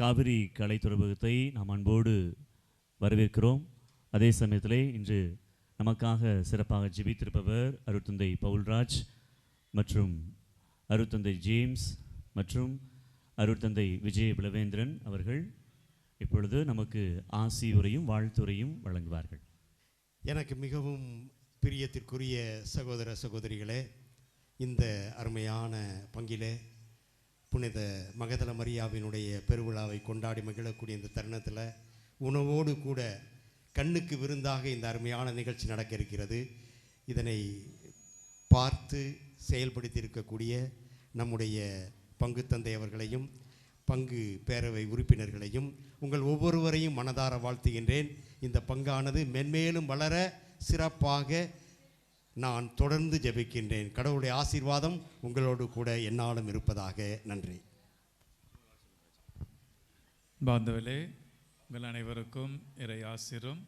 காவிரி கலை துறைமுகத்தை நாம் அன்போடு வரவேற்கிறோம். அதே சமயத்தில் இன்று நமக்காக சிறப்பாக ஜிபித்திருப்பவர் அருத்தந்தை பவுல்ராஜ் மற்றும் அருத்தந்தை ஜேம்ஸ் மற்றும் அருத்தந்தை விஜய பிளவேந்திரன் அவர்கள் இப்பொழுது நமக்கு ஆசியுரையும் வாழ்த்துறையும் வாழ்த்துரையும் வழங்குவார்கள். எனக்கு மிகவும் பிரியத்திற்குரிய சகோதர சகோதரிகளே இந்த அருமையான பங்கிலே புனித மகதல மரியாவினுடைய பெருவிழாவை கொண்டாடி மகிழக்கூடிய இந்த தருணத்தில் உணவோடு கூட கண்ணுக்கு விருந்தாக இந்த அருமையான நிகழ்ச்சி நடக்க இருக்கிறது. இதனை பார்த்து செயல்படுத்தி இருக்கக்கூடிய நம்முடைய பங்கு தந்தை அவர்களையும் பங்கு பேரவை உறுப்பினர்களையும் உங்கள் ஒவ்வொருவரையும் மனதார வாழ்த்துகின்றேன். இந்த பங்கானது மென்மேலும் வளர சிறப்பாக நான் தொடர்ந்து ஜெபிக்கின்றேன். கடவுளுடைய ஆசீர்வாதம் உங்களோடு கூட என்னாலும் இருப்பதாக. நன்றி. பாந்தவலே உங்கள் அனைவருக்கும் இறை ஆசிரும்.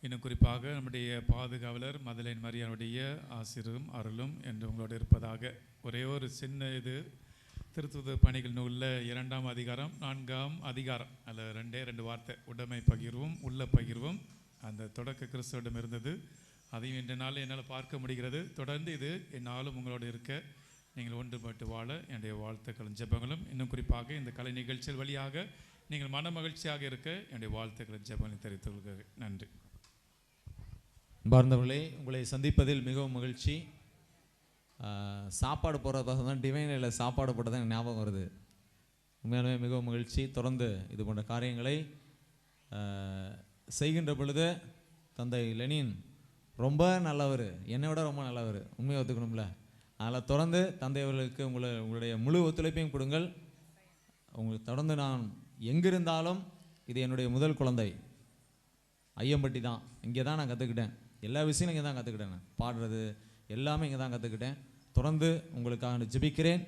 இன்னும் குறிப்பாக நம்முடைய பாதுகாவலர் மதலைன் மரியானுடைய ஆசிரும் அருளும் என்று உங்களோடு இருப்பதாக. ஒரே ஒரு சின்ன இது திருத்துவ பணிகள் நூலில் இரண்டாம் அதிகாரம் நான்காம் அதிகாரம். அதில் ரெண்டே ரெண்டு வார்த்தை. உடைமை பகிர்வும் உள்ள பகிர்வும். அந்த தொடக்க கிறிஸ்தவிடம் இருந்தது அதையும் இன்று நாள் என்னால் பார்க்க முடிகிறது. தொடர்ந்து இது என்னாலும் உங்களோடு இருக்க நீங்கள் ஒன்றுபட்டு வாழ என்னுடைய வாழ்த்துக்களும் ஜெபங்களும். இன்னும் குறிப்பாக இந்த கலை நிகழ்ச்சிகள் வழியாக நீங்கள் மன மகிழ்ச்சியாக இருக்க என்னுடைய வாழ்த்துக்களும் ஜெபங்களை தெரிவித்துக் கொள்கிறேன். நன்றி. பார்ந்தவர்களே உங்களை சந்திப்பதில் மிகவும் மகிழ்ச்சி. சாப்பாடு சாப்பாடு போடுறதாக தான் டிவைனில் சாப்பாடு போட்டு எனக்கு ஞாபகம் வருது. உண்மையாலுமே மிகவும் மகிழ்ச்சி. தொடர்ந்து இது போன்ற காரியங்களை செய்கின்ற பொழுது தந்தை லெனின் ரொம்ப நல்லவர். என்னை விட ரொம்ப நல்லவர். உண்மையை ஒத்துக்கணும்ல? அதில் தொடர்ந்து தந்தையவர்களுக்கு உங்களை உங்களுடைய முழு ஒத்துழைப்பையும் கொடுங்கள். உங்களுக்கு தொடர்ந்து நான் எங்கிருந்தாலும் இது என்னுடைய முதல் குழந்தை. ஐயம்பட்டி தான். இங்கே தான் நான் கற்றுக்கிட்டேன் எல்லா விஷயமும் இங்கே தான் கற்றுக்கிட்டேன் நான். பாடுறது எல்லாமே இங்கே தான் கற்றுக்கிட்டேன் தொடர்ந்து உங்களுக்காக நான் ஜெபிக்கிறேன்.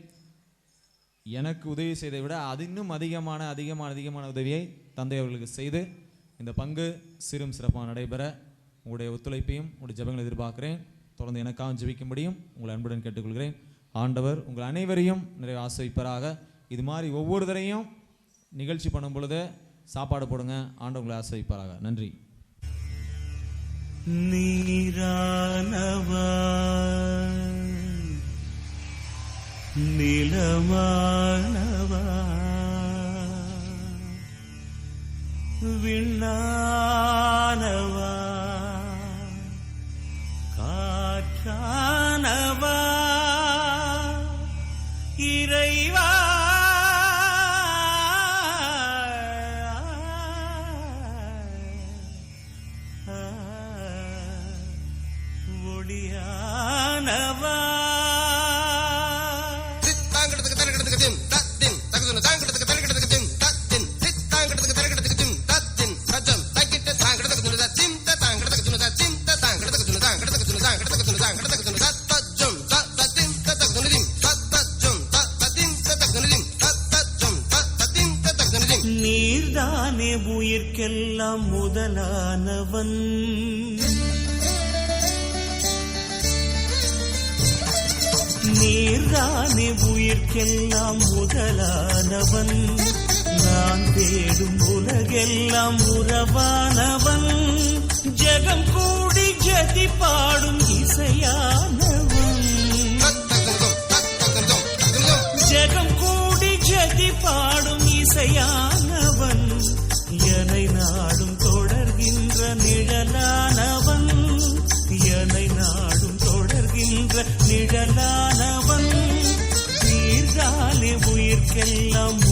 எனக்கு உதவி செய்ததை விட அது இன்னும் அதிகமான அதிகமான அதிகமான உதவியை தந்தை அவர்களுக்கு செய்து இந்த பங்கு சிறும் சிறப்பாக நடைபெற உங்களுடைய ஒத்துழைப்பையும் உங்களுடைய ஜபங்களை எதிர்பார்க்கிறேன். தொடர்ந்து எனக்காக ஜெபிக்கும்படியும் உங்களை அன்புடன் கேட்டுக்கொள்கிறேன். ஆண்டவர் உங்கள் அனைவரையும் நிறைய ஆசிரிப்பராக இது மாதிரி ஒவ்வொரு தரையும் நிகழ்ச்சி பண்ணும் பொழுது சாப்பாடு போடுங்க. ஆண்டவர் உங்களை ஆசிரிப்பாராக நன்றி. நீரானவா நிலமானவா விண்ணா ஒளியானவா நீர்தானே உயிர்க்கெல்லாம் முதலானவன். நான் தேடும் உலகெல்லாம் உறவானவன். ஜெகம் கூடி ஜதி பாடும் இசையானவன். ஜெகம் கூடி ஜதி பாடும் இசையானவன். எனை நாடும் உயிர்க்கெல்லாம்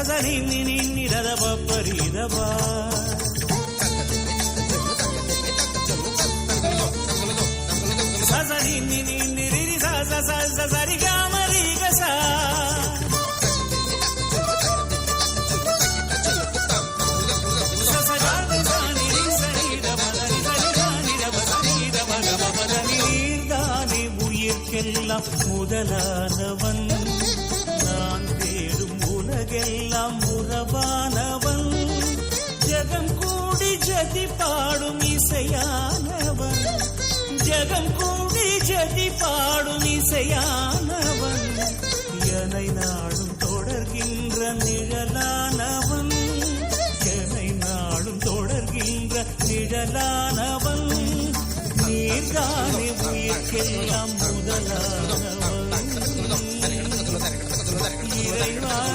பப்ப சசனி நினி நிரத பப்பரிதபா சசனி நினி நிரிரி ச ச ச ச சரி காமரி கசா நீர்தானே உயிர்க்கெல்லாம் முதலானவன் நான் தேடும் உலகெல்லாம் உறவானவன். ஜெகம் கூடி ஜதி பாடும் இசையானவன். ஜெகம் கூடி ஜதி பாடும் இசையானவன். எனை நாடும் தொடர்கின்ற நிழலானவன். எனை நாடும் தொடர்கின்ற நிழலானவன். நீர்தானே உயிர்க்கெல்லாம் முதலானவன். இறைவா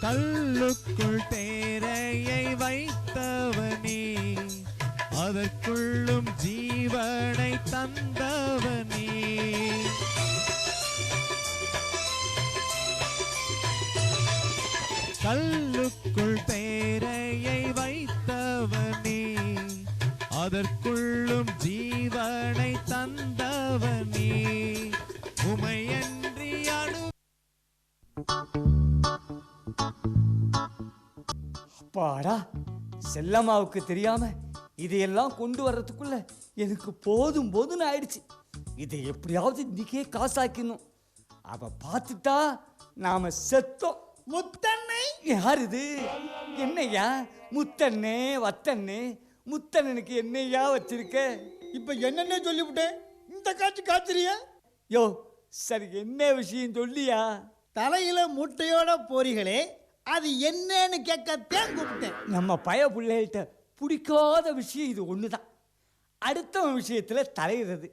கல்லுக்குள் தேரையை வைத்தவனே அதற்குள்ளும் ஜீவனை தந்தவனே. கல்லுக்குள் தேரையை அப்பாடா செல்லம்மாவுக்கு தெரியாம இதையெல்லாம் கொண்டு வர்றதுக்குள்ள எனக்கு போதும் போதும்னு ஆயிடுச்சு. இதை எப்படியாவது இன்னைக்கே காசாக்கணும் அவ பார்த்துட்டா நாம செத்தோம். முத்தண்ணை? யார் இது? என்னய்யா முத்தண்ணே வத்தண்ணே. முத்தண்ணனுக்கு என்னய்யா வச்சிருக்க? இப்ப என்னென்ன சொல்லிவிட்டேன் இந்த காட்சி காய்ச்சறிய யோ சரி என்ன விஷயம் சொல்லியா? தலையில முட்டையோட போறீங்களே. அது என்னன்னு கேட்கத்தான் கூப்பிட்டேன். நம்ம பய பிள்ளைகிட்ட பிடிக்காத விஷயம் இது ஒன்று தான் அடுத்தவன் விஷயத்தில் தலையிடுறது.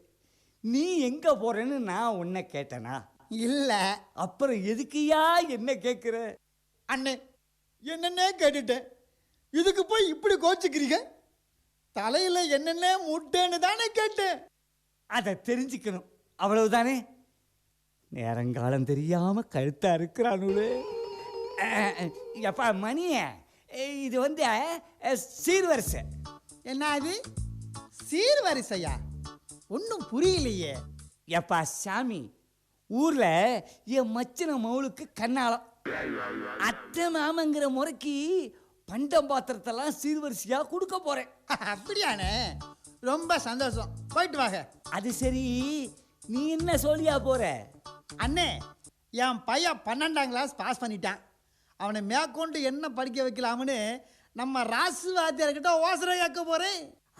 நீ எங்கே போகிறேன்னு நான் உன்னை கேட்டேனா? இல்ல. அப்புறம் எதுக்குயா என்ன கேட்குற அண்ணே என்னென்ன கேட்டுட்டேன். இதுக்கு போய் இப்படி கோச்சுக்கிறீங்க? தலையில என்னென்ன முட்டைன்னு தானே கேட்டேன். அதை தெரிஞ்சுக்கணும். அவ்வளவுதானே? நேரங்காலம் தெரியாம கழுத்தா இருக்கிறானுலே எப்பா மணிய இது வந்து சீர்வரிசை. என்ன அது சீர்வரிசையா? ஒன்றும் புரியலையே. எப்பா சாமி ஊர்ல என் மச்சின மவுளுக்கு கண்ணாலம். அத்தை மாமங்கிற முறைக்கு பண்டம் பாத்திரத்தெல்லாம் சீர்வரிசையா கொடுக்க போறேன். அப்படியாண்ணே. ரொம்ப சந்தோஷம். போயிட்டு வாங்க. அது சரி. நீ என்ன சொல்லியா போற? அண்ணே என் பையன் பன்னெண்டாம் கிளாஸ் பாஸ் பண்ணிட்டான். அவனை மேற்கொண்டு என்ன படிக்க வைக்கலாம்னு நம்ம ராசு வாத்தியார்கிட்ட ஓசரை கேட்க போகிறேன்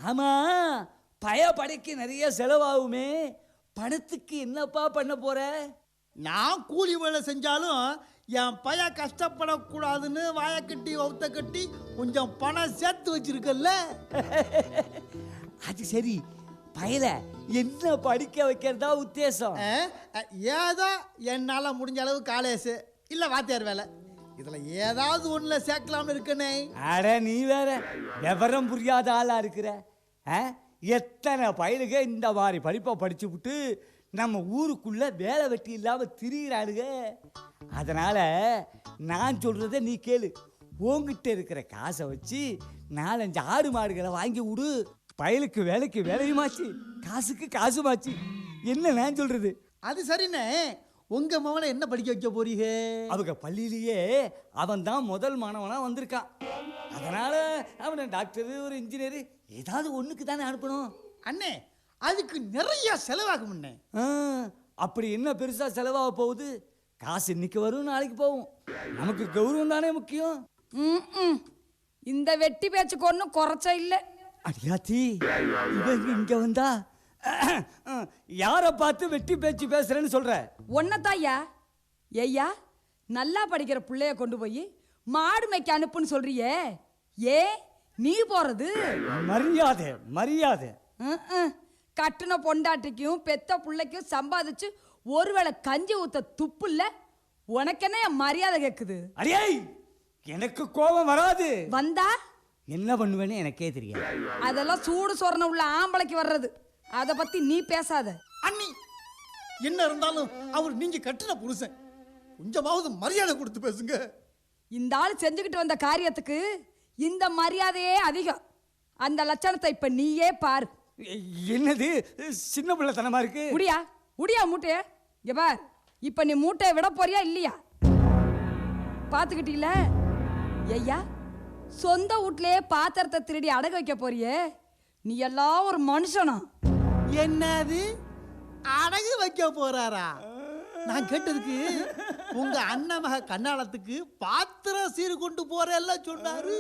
ஆமா பய படைக்கு நிறைய செலவாகுமே. பணத்துக்கு என்னப்பா பண்ண போற? நான் கூலி வேலை செஞ்சாலும் என் பையன் கஷ்டப்படக்கூடாதுன்னு வாயை கட்டி ஒத்த கட்டி கொஞ்சம் பணம் சேர்த்து வச்சிருக்கல்ல. அது சரி பயல என்ன படிக்க வைக்கிறதா உத்தேசம்? ஏதோ என்னால் முடிஞ்ச அளவு காலேஜ் இல்லை வாத்தியார் வேலை. இதில் ஏதாவது ஒன்றில் சேர்க்கலாம்னு இருக்கனே. அட நீ வேற விவரம் புரியாத ஆளா இருக்கிற? எத்தனை பயலுக இந்த மாதிரி படிப்பை படிச்சு விட்டு நம்ம ஊருக்குள்ள வேலை வெட்டி இல்லாம திரியிறாளுக. அதனால நான் சொல்றத நீ கேளு. உன்கிட்ட இருக்கிற காசை வச்சு நாலஞ்சு ஆடு மாடுகளை வாங்கி விடு பயலுக்கு வேலைக்கு வேலையுமாச்சு காசுக்கு காசுமாச்சு. என்ன நான் சொல்றது? அது சரிண்ணே. உங்கள் மகனை என்ன படிக்க வைக்க போறீங்க? அவங்க பள்ளியிலேயே அவன் தான் முதல் மாணவனா வந்திருக்கான். அதனால அவனை டாக்டரு ஒரு இன்ஜினியரு ஏதாவது ஒண்ணுக்கு தானே அனுப்பணும். அண்ணே அதுக்கு நிறைய செலவாகும்ண்ணே ஆ, அப்படி என்ன பெருசா செலவாக போகுது? காசு இன்னைக்கு வரும் நாளைக்கு போகும். நமக்கு கௌரவம் தானே முக்கியம். ம்ம். இந்த வெட்டி பேச்சுக்கு ஒன்றும் குறைச்ச இல்லை. அடியாத்தி இவங்க இங்க வந்தா யாரை பார்த்து வெட்டி பேச்சு பேசுறேன்னு சொல்ற? ஒன்னதாய்யா ஐயா நல்லா படிக்கிற பிள்ளைய கொண்டு போய் மாடு மேய்க்க அனுப்புன்னு சொல்றியே. ஏ நீ போறது? மரியாதை மரியாதை. கட்டுன பொண்டாட்டிக்கும் பெத்த பிள்ளைக்கும் சம்பாதிச்சு ஒருவேளை கஞ்சி ஊத்த துப்பு இல்ல உனக்கென்ன என் மரியாதை கேக்குது? அடியே எனக்கு கோபம் வராது. வந்தா? என்ன பண்ணுவேன்னு எனக்கே தெரியாது. அதெல்லாம் சூடு சொரண உள்ள ஆம்பளைக்கு வர்றது. அதை பத்தி நீ பேசாத. அண்ணி என்ன இருந்தாலும் அவர் நீங்க கட்டின புருஷன். கொஞ்சமாவது மரியாதை கொடுத்து பேசுங்க. இந்த ஆள் செஞ்சுக்கிட்டு வந்த காரியத்துக்கு இந்த மரியாதையே அதிகம். அந்த லட்சணத்தை இப்ப நீயே பாரு. என்னது? சின்ன பிள்ளைத்தனமா இருக்கு? உடியா உடியா மூட்டைய? இங்க பார். இப்ப நீ மூட்டையை விட போறியா இல்லையா? பாத்துக்கிட்டீல ஐயா சொந்த வீட்லயே பாத்திரத்தை திருடி அடகு வைக்க போறியே. நீ எல்லாம் ஒரு மனுஷனா? என்னது? அடகு வைக்க போறாரா? நான் கேட்டதுக்கு உங்க அண்ணன் மக கண்ணாலத்துக்கு பாத்திரம் சீர் கொண்டு போறேல்லாம் சொன்னாரு.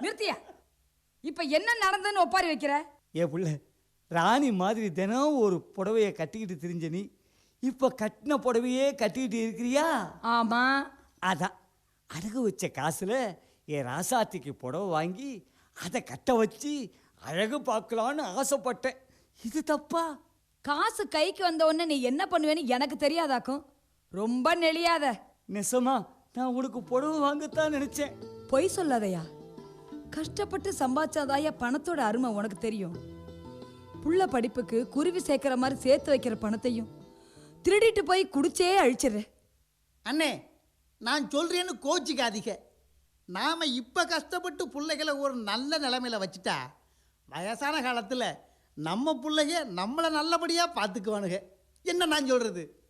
நிறுத்தியா? இப்ப என்ன நடந்ததுன்னு ஒப்பாரி வைக்கிற? ஏ புள்ள ராணி மாதிரி தினம் ஒரு புடவைய கட்டிக்கிட்டு திரிஞ்ச நீ இப்போ கட்டின புடவையே கட்டிக்கிட்டு இருக்கிறியா? ஆமா. அதான். அடகு வச்ச காசுல என் ராசாத்திக்கு புடவை வாங்கி அதை கட்ட வச்சு அழகு பார்க்கலான்னு ஆசைப்பட்டேன். இது தப்பா? காசு கைக்கு வந்த உடனே நீ என்ன பண்ணுவேன்னு எனக்கு தெரியாதாக்கும்? ரொம்ப நெளியாத. நெசமா நான் உனக்கு புடவை வாங்கத்தான் நினைச்சேன். பொய் சொல்லாதயா. கஷ்டப்பட்டு சம்பாதிச்சாதாயா பணத்தோட அருமை உனக்கு தெரியும். புள்ள படிப்புக்கு குருவி சேர்க்கிற மாதிரி சேர்த்து வைக்கிற பணத்தையும் திருடிட்டு போய் குடிச்சே அழிச்சிடுற அண்ணே நான் சொல்றேன்னு கோச்சிக்காதீங்க. நாம இப்ப கஷ்டப்பட்டு பிள்ளைகளை ஒரு நல்ல நிலைமையில வச்சுட்டா வயசான காலத்தில் நம்ம பிள்ளைங்க நம்மளை நல்லபடியாக பார்த்துக்குவானுங்க. என்ன நான் சொல்கிறது